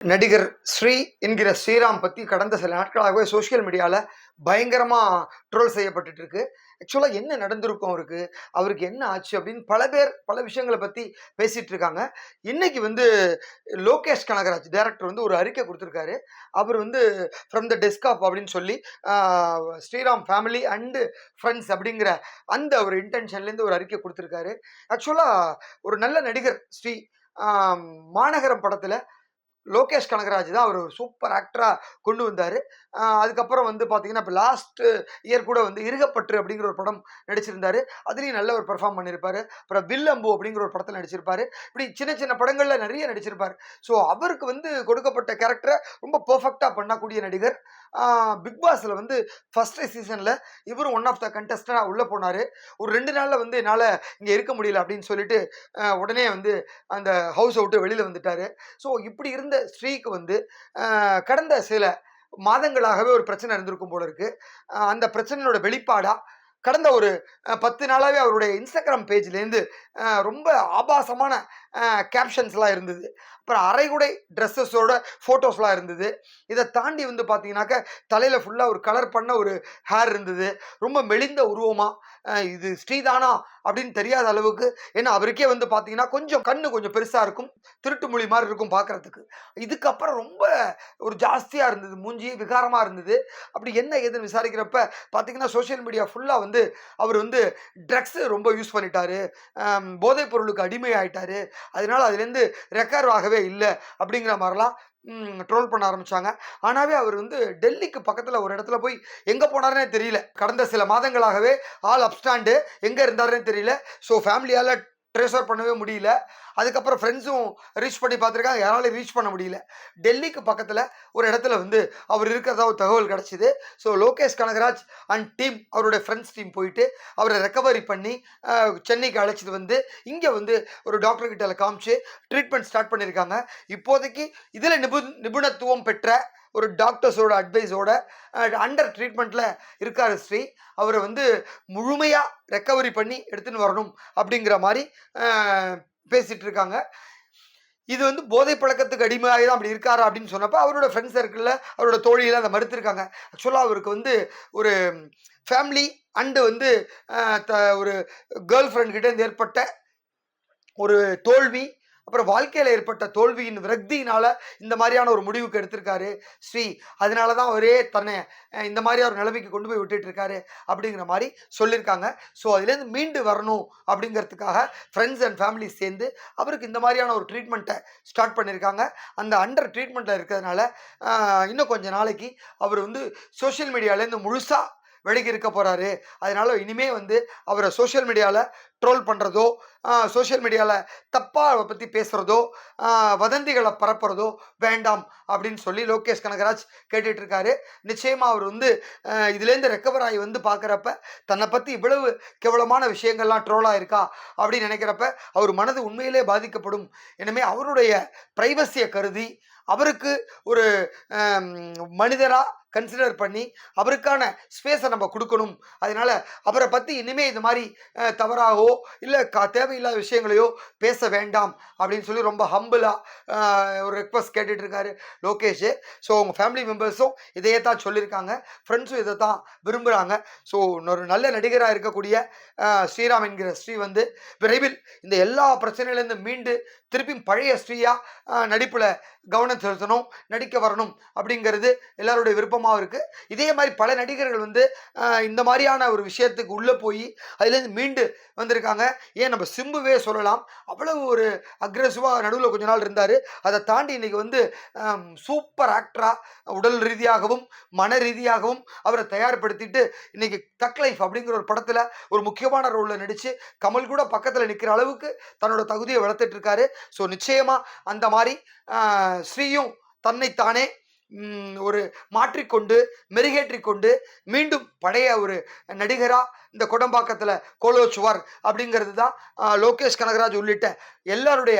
நடிகர் ஸ்ரீ என்கிற ஸ்ரீராம் பற்றி கடந்த சில நாட்களாகவே சோஷியல் மீடியாவில் பயங்கரமாக ட்ரோல் செய்யப்பட்டுட்டு இருக்கு ஆக்சுவலாக என்ன நடந்திருக்கும் அவருக்கு? அவருக்கு என்ன ஆச்சு அப்படின்னு பல பேர் பல விஷயங்களை பற்றி பேசிகிட்டு இருக்காங்க இன்னைக்கு வந்து லோகேஷ் கனகராஜ் டேரக்டர் வந்து ஒரு அறிக்கை கொடுத்துருக்காரு. அவர் வந்து ஃப்ரம் த டெஸ்காப் அப்படின்னு சொல்லி ஸ்ரீராம் ஃபேமிலி அண்டு ஃப்ரெண்ட்ஸ் அப்படிங்கிற அந்த ஒரு இன்டென்ஷன்லேருந்து ஒரு அறிக்கை கொடுத்துருக்காரு. ஆக்சுவலாக ஒரு நல்ல நடிகர் ஸ்ரீ மாநகரம் படத்தில் லோகேஷ் கனகராஜ் தான் அவர் சூப்பர் ஆக்டராக கொண்டு வந்தார். அதுக்கப்புறம் வந்து பார்த்தீங்கன்னா இப்போ லாஸ்ட் இயர் கூட வந்து இருகப்பற்று அப்படிங்கிற ஒரு படம் நடிச்சிருந்தார். அதுலேயும் நல்ல ஒரு பெர்ஃபார்ம் பண்ணியிருப்பார் அப்புறம் வில் அம்பு அப்படிங்கிற ஒரு படத்தில் நடிச்சிருப்பார். இப்படி சின்ன சின்ன படங்களில் நிறைய நடிச்சிருப்பார். ஸோ அவருக்கு வந்து கொடுக்கப்பட்ட கேரக்டரை ரொம்ப பர்ஃபெக்டாக பண்ணக்கூடிய நடிகர். பிக் பாஸில் வந்து ஃபஸ்ட்டு சீசனில் இவரும் ஒன் ஆஃப் த கண்டஸ்டண்டாக உள்ளே போனார். ஒரு ரெண்டு நாளில் வந்து என்னால் இங்கே இருக்க முடியல அப்படின்னு சொல்லிட்டு உடனே வந்து அந்த ஹவுஸ் அவுட்டு வெளியில் வந்துட்டார். ஸோ இப்படி இருந்த ஸ்ரீக்கு வந்து கடந்த சில மாதங்களாகவே ஒரு பிரச்சனை இருந்திருக்கும் போல இருக்கு. அந்த பிரச்சனையோட வெளிப்பாடா கடந்த ஒரு பத்து நாளாகவே அவருடைய இன்ஸ்டாகிராம் பேஜ்லேருந்து ரொம்ப ஆபாசமான கேப்ஷன்ஸ்லாம் இருந்தது. அப்புறம் அரைகுடை ட்ரெஸ்ஸஸோட ஃபோட்டோஸ்லாம் இருந்தது. இதை தாண்டி வந்து பார்த்தீங்கன்னாக்க தலையில் ஃபுல்லாக ஒரு கலர் பண்ண ஒரு ஹேர் இருந்தது. ரொம்ப மெலிந்த உருவமாக இது ஸ்ரீதானா அப்படின்னு தெரியாத அளவுக்கு ஏன்னா அவருக்கே வந்து பார்த்தீங்கன்னா கொஞ்சம் கண்ணு கொஞ்சம் பெருசாக இருக்கும் திருட்டு மொழி மாதிரி இருக்கும் பார்க்குறதுக்கு. இதுக்கப்புறம் ரொம்ப ஒரு ஜாஸ்தியாக இருந்தது மூஞ்சி விகாரமாக இருந்தது. அப்படி என்ன ஏதுன்னு விசாரிக்கிறப்ப பார்த்தீங்கன்னா சோஷியல் மீடியா ஃபுல்லாக வந்து அவர் வந்து ட்ரக்ஸு ரொம்ப யூஸ் பண்ணிட்டாரு. போதைப் பொருளுக்கு அடிமை ஆயிட்டாரு அதனால அதுலேருந்து ரெக்கார்வ் ஆகவே இல்லை அப்படிங்கிற மாதிரிலாம் ட்ரோல் பண்ண ஆரம்பிச்சாங்க. ஆனாவே அவர் வந்து டெல்லிக்கு பக்கத்தில் ஒரு இடத்துல போய் எங்கே போனார்னே தெரியல. கடந்த சில மாதங்களாகவே ஆல் அப்ஸ்டாண்டு எங்கே இருந்தாருன்னு தெரியல. ஸோ ஃபேமிலியால் ட்ரேஸ் பண்ணவே முடியல. அதுக்கப்புறம் ஃப்ரெண்ட்ஸும் ரீச் பண்ணி பார்த்துருக்காங்க. யாராலையும் ரீச் பண்ண முடியல. டெல்லிக்கு பக்கத்தில் ஒரு இடத்துல வந்து அவர் இருக்கிறதா ஒரு தகவல் கிடச்சிது. So Lokesh Kanagaraj and team அவருடைய ஃப்ரெண்ட்ஸ் டீம் போயிட்டு அவரை ரெக்கவரி பண்ணி சென்னைக்கு அழைச்சிட்டு வந்து இங்கே வந்து ஒரு டாக்டர் கிட்ட காமிச்சு ட்ரீட்மெண்ட் ஸ்டார்ட் பண்ணியிருக்காங்க. இப்போதைக்கு இதில் நிபு நிபுணத்துவம் பெற்ற ஒரு டாக்டர்ஸோட அட்வைஸோட அண்டர் ட்ரீட்மெண்ட்டில் இருக்கார் ஸ்ரீ. அவரை வந்து முழுமையாக ரெக்கவரி பண்ணி எடுத்துன்னு வரணும் அப்படிங்கிற மாதிரி பேசிட்டு இருக்காங்க இது வந்து போதை பழக்கத்துக்கு அடிமையாகி தான் அப்படி இருக்காரா அப்படின்னு சொன்னப்போ அவரோட ஃப்ரெண்ட்ஸ் சர்க்கிளில் அவரோட தோழியில் அதை மறுத்துருக்காங்க. ஆக்சுவலாக அவருக்கு வந்து ஒரு ஃபேமிலி அண்டு வந்து த- ஒரு கேர்ள் ஃப்ரெண்ட் கிட்ட இருந்து ஏற்பட்ட ஒரு தோல்வி அப்புறம் வாழ்க்கையில் ஏற்பட்ட தோல்வியின் விரக்தியினால இந்த மாதிரியான ஒரு முடிவுக்கு எடுத்திருக்காரு ஸ்ரீ. அதனால தான் ஒரே தன்னை இந்த மாதிரி ஒரு நிலைமைக்கு கொண்டு போய் விட்டுட்டு இருக்காரு அப்படிங்கிற மாதிரி சொல்லியிருக்காங்க. ஸோ அதுலேருந்து மீண்டு வரணும் அப்படிங்கிறதுக்காக ஃப்ரெண்ட்ஸ் அண்ட் ஃபேமிலி சேர்ந்து அவருக்கு இந்த மாதிரியான ஒரு ட்ரீட்மெண்ட்டை ஸ்டார்ட் பண்ணியிருக்காங்க. அந்த அண்டர் ட்ரீட்மெண்ட்டில் இருக்கிறதுனால இன்னும் கொஞ்சம் நாளைக்கு அவர் வந்து சோஷியல் மீடியாவிலேருந்து முழுசாக விலகி இருக்க போகிறாரு அதனால இனிமே வந்து அவரை சோஷியல் மீடியாவில் ட்ரோல் பண்ணுறதோ சோஷியல் மீடியாவில் தப்பாக அவரை பற்றி பேசுகிறதோ வதந்திகளை பரப்புறதோ வேண்டாம் அப்படின்னு சொல்லி லோகேஷ் கனகராஜ் கேட்டுட்ருக்காரு நிச்சயமாக அவர் வந்து இதுலேருந்து ரெக்கவர் ஆகி வந்து பார்க்குறப்ப தன்னை பற்றி இவ்வளவு கேவலமான விஷயங்கள்லாம் ட்ரோலாக இருக்கா அப்படின்னு நினைக்கிறப்ப அவர் மனது உண்மையிலே பாதிக்கப்படும். எனவே அவருடைய ப்ரைவசியை கருதி அவருக்கு ஒரு மனிதராக கன்சிடர் பண்ணி அவருக்கான ஸ்பேஸை நம்ம கொடுக்கணும். அதனால அவரை பற்றி இனிமே இது மாதிரி தவறாகவோ இல்லை கா தேவையில்லாத விஷயங்களையோ பேச வேண்டாம் அப்படின்னு சொல்லி ரொம்ப ஹம்பிளாக ஒரு ரெக்வஸ்ட் கேட்டுட்ருக்காரு லோகேஷ். ஸோ உங்கள் ஃபேமிலி மெம்பர்ஸும் இதையே தான் சொல்லியிருக்காங்க. ஃப்ரெண்ட்ஸும் இதை தான் விரும்புகிறாங்க ஸோ ஒரு நல்ல நடிகராக இருக்கக்கூடிய ஸ்ரீராம் என்கிற ஸ்ரீ வந்து விரைவில் இந்த எல்லா பிரச்சனையிலேருந்து மீண்டு திருப்பியும் பழைய ஸ்ரீயாக நடிப்பில் கவனம் செலுத்தணும் நடிக்க வரணும் அப்படிங்கிறது எல்லாருடைய விருப்பமாக இருக்குது இதே மாதிரி பல நடிகர்கள் வந்து இந்த மாதிரியான ஒரு விஷயத்துக்கு உள்ளே போய் அதுலேருந்து மீண்டு வந்திருக்காங்க. ஏன் நம்ம சிம்புவே சொல்லலாம். அவ்வளவு ஒரு அக்ரெசிவாக நடுவில் கொஞ்ச நாள் இருந்தார். அதை தாண்டி இன்றைக்கி வந்து சூப்பர் ஆக்டராக உடல் ரீதியாகவும் மன ரீதியாகவும் அவரை தயார்படுத்திட்டு இன்றைக்கி தக் லைஃப் அப்படிங்கிற ஒரு படத்தில் ஒரு முக்கியமான ரோலில் நடித்து கமல் கூட பக்கத்தில் நிற்கிற அளவுக்கு தன்னோட தகுதியை வளர்த்துட்டு இருக்காரு. ஸோ நிச்சயமாக அந்த மாதிரி ஸ்ரீயும் தன்னைத்தானே ஒரு மாற்றிக்கொண்டு மெருகேற்றிக்கொண்டு மீண்டும் பழைய ஒரு நடிகராக இந்த கொடம்பாக்கத்தில் கோலோச்சுவார் அப்படிங்கிறது தான் லோகேஷ் கனகராஜ் உள்ளிட்ட எல்லாருடைய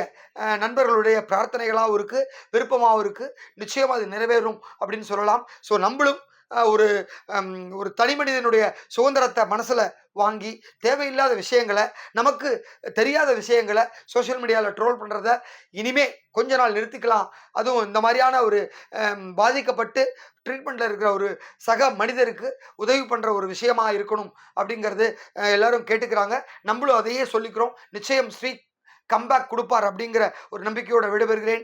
நண்பர்களுடைய பிரார்த்தனைகளாகவும் இருக்குது விருப்பமாகவும் இருக்குது நிச்சயமாக அது நிறைவேறும் அப்படின்னு சொல்லலாம். ஸோ நம்மளும் ஒரு ஒரு தனி மனிதனுடைய சுதந்திரத்தை மனசில் வாங்கி தேவையில்லாத விஷயங்களை நமக்கு தெரியாத விஷயங்களை சோஷியல் மீடியாவில் ட்ரோல் பண்ணுறத இனிமே கொஞ்ச நாள் நிறுத்திக்கலாம். அதுவும் இந்த மாதிரியான ஒரு பாதிக்கப்பட்டு ட்ரீட்மெண்ட்டில் இருக்கிற ஒரு சக மனிதருக்கு உதவி பண்ணுற ஒரு விஷயமா இருக்கணும் அப்படிங்கிறது எல்லோரும் எல்லாரும் கேட்டுக்கிறாங்க. நம்மளும் அதையே சொல்லிக்கிறோம். நிச்சயம் ஸ்ரீ கம்பேக் கொடுப்பார் அப்படிங்கிற ஒரு நம்பிக்கையோட விடைபெறுகிறேன்.